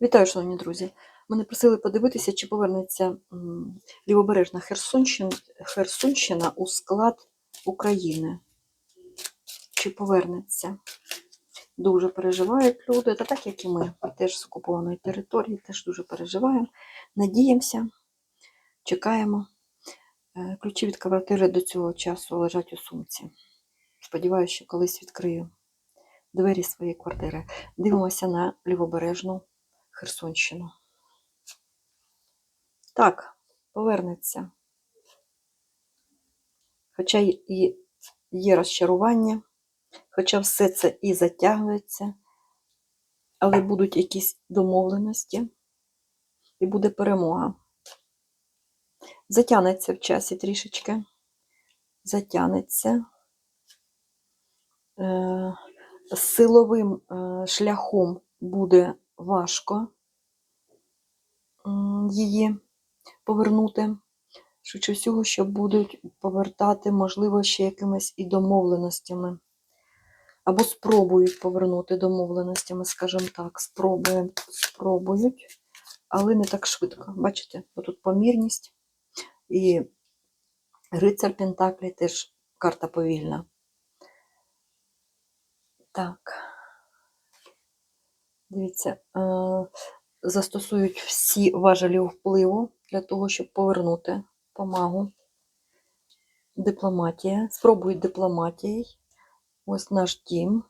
Вітаю, шановні друзі. Мене просили подивитися, чи повернеться лівобережна Херсонщина, Херсонщина у склад України. Чи повернеться? Дуже переживають люди, та так як і ми, теж з окупованої території, теж дуже переживаємо. Надіємося, чекаємо. Е, Ключі від квартири до цього часу лежать у сумці. Сподіваюся, що колись відкрию двері своєї квартири. Дивимося на лівобережну Херсонщину. Так, повернеться. Хоча і є розчарування, хоча все це і затягується, але будуть якісь домовленості і буде перемога. Затягнеться в часі трішечки. Затягнеться. Е, Силовим е, шляхом буде важко її повернути. Швидше всього, що будуть повертати, можливо, ще якимись і домовленостями. Або спробують повернути домовленостями, скажімо так, спробують, спробують, але не так швидко. Бачите, тут помірність. І рицар Пентаклі теж карта повільна. Так. Дивіться, е, застосують всі важелі впливу для того, щоб повернути помагу. Дипломатія. Спробують дипломатією. Ось наш дім.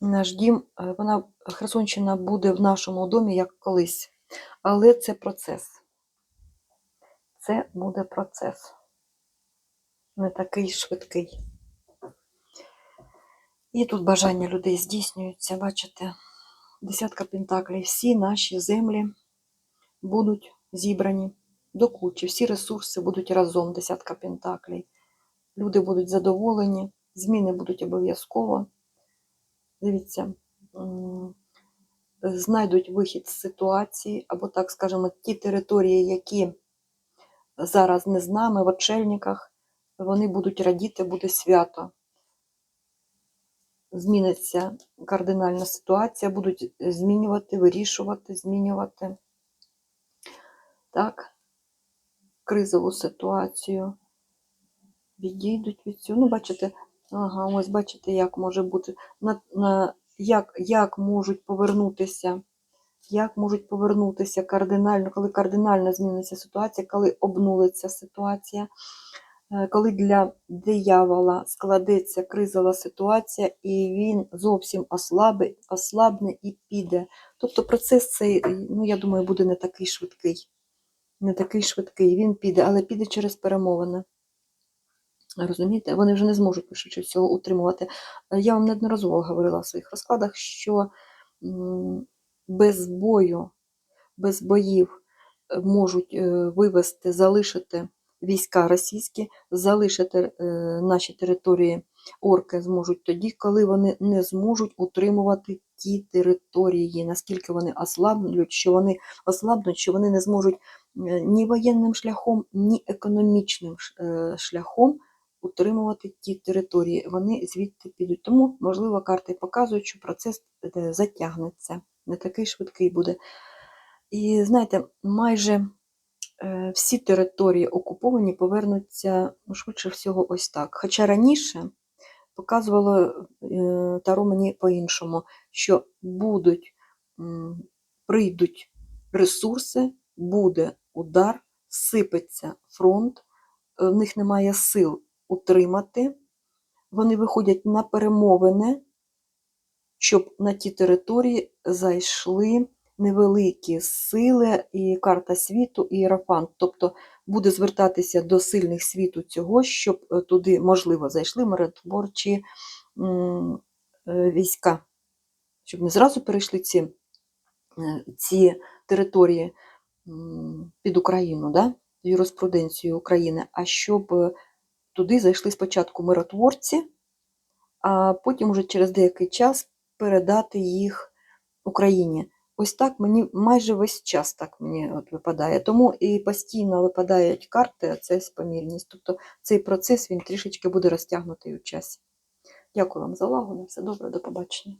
Наш дім, е, вона, Херсонщина буде в нашому домі як колись. Але це процес. Це буде процес. Не такий швидкий. І тут бажання людей здійснюються, бачите, десятка пентаклей. Всі наші землі будуть зібрані до кучі, всі ресурси будуть разом, десятка пентаклей. Люди будуть задоволені, зміни будуть обов'язково. Дивіться, знайдуть вихід з ситуації, або, так скажемо, ті території, які зараз не з нами, в очельниках, вони будуть радіти, буде свято зміниться кардинальна ситуація, будуть змінювати, вирішувати, змінювати. Так, кризову ситуацію. Відійдуть від цього. Ну, бачите, ага, ось бачите, як може бути, на, на, як, як можуть повернутися, як можуть повернутися кардинально, коли кардинально зміниться ситуація, коли обнулиться ситуація. Е, коли для диявола складеться кризова ситуація, і він зовсім ослабе, ослабне і піде. Тобто процес цей, ну, я думаю, буде не такий швидкий. Не такий швидкий, він піде, але піде через перемовини. Розумієте, вони вже не зможуть швидше всього утримувати. Е, Я вам неодноразово говорила в своїх розкладах, що без бою, без боїв е, можуть е, вивести, залишити війська російські, залишити е, наші території орки зможуть тоді, коли вони не зможуть утримувати ті території, наскільки вони ослаблють, що вони ослабнуть, що вони не зможуть е, ні воєнним шляхом, ні економічним е, шляхом утримувати ті території. Вони звідти підуть. Тому, можливо, карти показують, що процес затягнеться, не такий швидкий буде. І знаєте, майже всі території окуповані повернуться ну, швидше всього ось так. Хоча раніше показувало е, Таро мені по-іншому, що будуть, прийдуть ресурси, буде удар, сипеться фронт, е, в них немає сил утримати, вони виходять на перемовини, щоб на ті території зайшли невеликі сили і карта світу, і Іерофант. Тобто буде звертатися до сильних світу цього, щоб е, туди, можливо, зайшли миротворчі е, війська, щоб не зразу перейшли ці, е, ці території під Україну, да? юриспруденцію України, а щоб туди зайшли спочатку миротворці, а потім уже через деякий час передати їх Україні. Ось так мені майже весь час так мені от випадає. Тому і постійно випадають карти, це помірність. Тобто цей процес він трішечки буде розтягнутий у часі. Дякую вам за увагу. На все добре, до побачення.